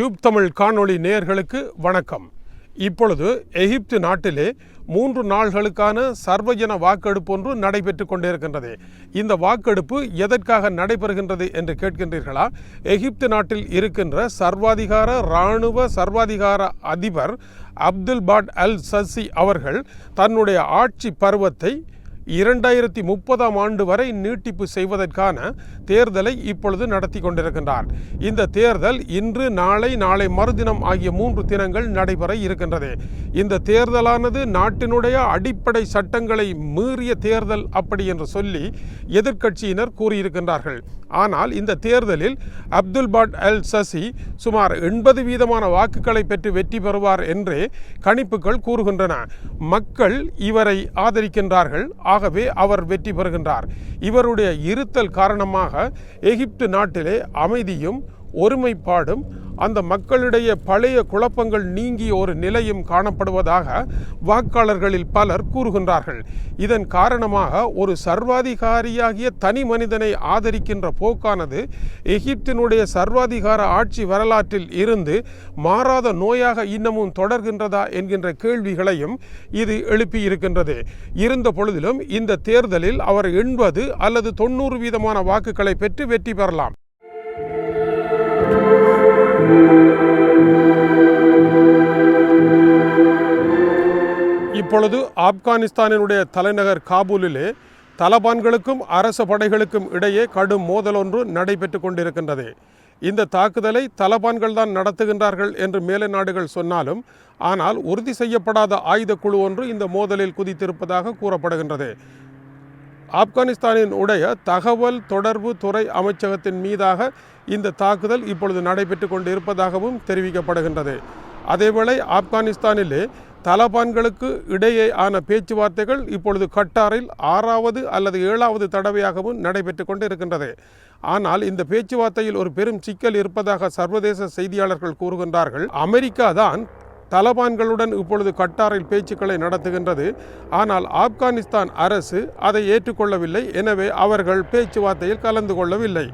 Tube Tamil காணொளி நேயர்களுக்கு வணக்கம். இப்பொழுது எகிப்து நாட்டிலே மூன்று நாள்களுக்கான சர்வஜன வாக்கெடுப்பு ஒன்று நடைபெற்று கொண்டிருக்கின்றது. இந்த வாக்கெடுப்பு எதற்காக நடைபெறுகின்றது என்று கேட்கின்றீர்களா? எகிப்து நாட்டில் இருக்கின்ற சர்வாதிகார இராணுவ சர்வாதிகார அதிபர் அப்துல் பாட் அல் சசி அவர்கள் தன்னுடைய ஆட்சி பருவத்தை இரண்டாயிரத்தி முப்பதாம் ஆண்டு வரை நீட்டிப்பு செய்வதற்கான தேர்தலை இப்பொழுது நடத்தி கொண்டிருக்கின்றார். இந்த தேர்தல் இன்று நாளை நாளை மறுதினம் ஆகிய மூன்று தினங்கள் நடைபெற இருக்கின்றது. இந்த தேர்தலானது நாட்டினுடைய அடிப்படை சட்டங்களை மீறிய தேர்தல் அப்படி என்று சொல்லி எதிர்க்கட்சியினர் கூறியிருக்கின்றார்கள். ஆனால் இந்த தேர்தலில் அப்துல் பட் அல் சசி சுமார் எண்பது வீதமான வாக்குகளை பெற்று வெற்றி பெறுவார் என்றே கணிப்புகள் கூறுகின்றன. மக்கள் இவரை ஆதரிக்கின்றார்கள். ஆகவே அவர் வெற்றி பெறுகின்றார். இவருடைய இருத்தல் காரணமாக எகிப்து நாட்டிலே அமைதியும் ஒருமைப்பாடும் அந்த மக்களிடையே பழைய குழப்பங்கள் நீங்கிய ஒரு நிலையும் காணப்படுவதாக வாக்காளர்களில் பலர் கூறுகின்றார்கள். இதன் காரணமாக ஒரு சர்வாதிகாரியாகிய தனி மனிதனை ஆதரிக்கின்ற போக்கானது எகிப்தினுடைய சர்வாதிகார ஆட்சி வரலாற்றில் இருந்து மாறாத நோயாக இன்னமும் தொடர்கின்றதா என்கின்ற கேள்விகளையும் இது எழுப்பியிருக்கின்றது. இருந்த பொழுதிலும் இந்த தேர்தலில் அவர் எண்பது அல்லது தொண்ணூறு வீதமான வாக்குகளை பெற்று வெற்றி பெறலாம். இப்பொழுது ஆப்கானிஸ்தானினுடைய தலைநகர் காபூலிலே தலபான்களுக்கும் அரச படைகளுக்கும் இடையே கடும் மோதல் ஒன்று நடைபெற்று கொண்டிருக்கின்றது. இந்த தாக்குதலை தலபான்கள் தான் நடத்துகின்றார்கள் என்று மேலை நாடுகள் சொன்னாலும் ஆனால் உறுதி செய்யப்படாத ஆயுத குழு ஒன்று இந்த மோதலில் குதித்திருப்பதாக கூறப்படுகின்றது. ஆப்கானிஸ்தானின் உடைய தகவல் தொடர்பு துறை அமைச்சகத்தின் மீதாக இந்த தாக்குதல் இப்பொழுது நடைபெற்று கொண்டு இருப்பதாகவும் தெரிவிக்கப்படுகின்றது. அதேவேளை ஆப்கானிஸ்தானிலே தலபான்களுக்கு இடையேயான பேச்சுவார்த்தைகள் இப்பொழுது கட்டாரில் ஆறாவது அல்லது ஏழாவது தடவையாகவும் நடைபெற்று கொண்டு இருக்கின்றது ஆனால் இந்த பேச்சுவார்த்தையில் ஒரு பெரும் சிக்கல் இருப்பதாக சர்வதேச செய்தியாளர்கள் கூறுகின்றார்கள். அமெரிக்கா தான் தலபான்களுடன் இப்பொழுது கட்டாரில் பேச்சுக்களை நடத்துகின்றது. ஆனால் ஆப்கானிஸ்தான் அரசு அதை ஏற்றுக்கொள்ளவில்லை. எனவே அவர்கள் பேச்சுவார்த்தையில் கலந்து கொள்ளவில்லை.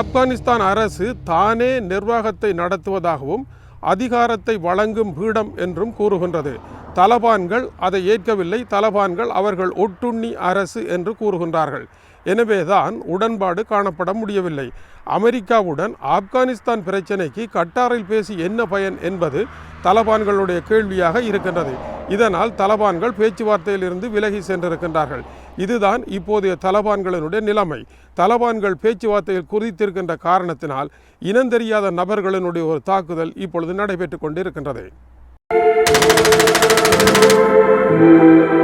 ஆப்கானிஸ்தான் அரசு தானே நிர்வாகத்தை நடத்துவதாகவும் அதிகாரத்தை வழங்கும் பீடம் என்றும் கூறுகின்றது. தலபான்கள் அதை ஏற்கவில்லை. தலபான்கள் அவர்கள் ஒட்டுண்ணி அரசு என்று கூறுகின்றார்கள். எனவேதான் உடன்பாடு காணப்பட முடியவில்லை. அமெரிக்காவுடன் ஆப்கானிஸ்தான் பிரச்சினைக்கு கட்டாரில் பேசி என்ன பயன் என்பது தலபான்களுடைய கேள்வியாக இருக்கின்றது. இதனால் தலபான்கள் பேச்சுவார்த்தையில் இருந்து விலகி சென்றிருக்கின்றார்கள். இதுதான் இப்போதைய தலபான்களினுடைய நிலைமை. தலபான்கள் பேச்சுவார்த்தையில் குறித்திருக்கின்ற காரணத்தினால் இனந்தெரியாத நபர்களினுடைய ஒரு தாக்குதல் இப்பொழுது நடைபெற்று கொண்டிருக்கின்றது. Thank you.